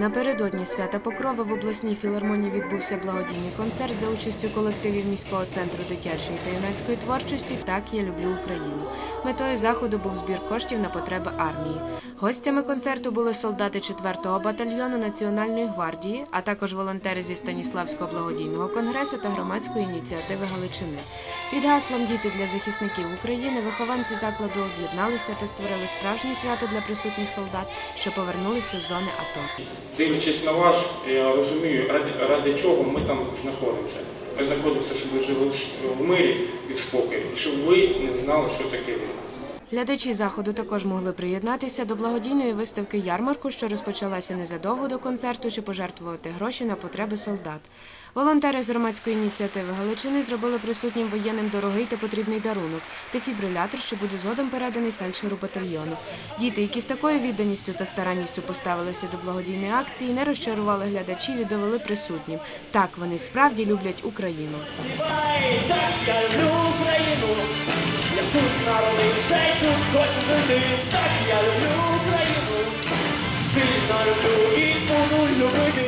Напередодні свята Покрови в обласній філармонії відбувся благодійний концерт за участю колективів міського центру дитячої та юнацької творчості Так я люблю Україну. Метою заходу був збір коштів на потреби армії. Гостями концерту були солдати 4-го батальйону Національної гвардії, а також волонтери зі Станіславського благодійного конгресу та громадської ініціативи Галичини. Під гаслом Діти для захисників України вихованці закладу об'єдналися та створили справжнє свято для присутніх солдат, що повернулися з зони АТО. Дивлячись на вас, я розумію, ради, ради чого ми там знаходимося. Ми знаходимося, щоб ви жили в- мирі і в спокої, і щоб ви не знали, що таке війна. Глядачі заходу також могли приєднатися до благодійної виставки ярмарку, що розпочалася незадовго до концерту, чи пожертвувати гроші на потреби солдат. Волонтери з громадської ініціативи Галичини зробили присутнім воєнним дорогий та потрібний дарунок дефібрилятор, що буде згодом переданий фельдшеру батальйону. Діти, які з такою відданістю та старанністю поставилися до благодійної акції, не розчарували глядачів і довели присутнім. Так вони справді люблять Україну коли цей тут хочу жити, так я люблю Україну, сильно люблю і буду любити.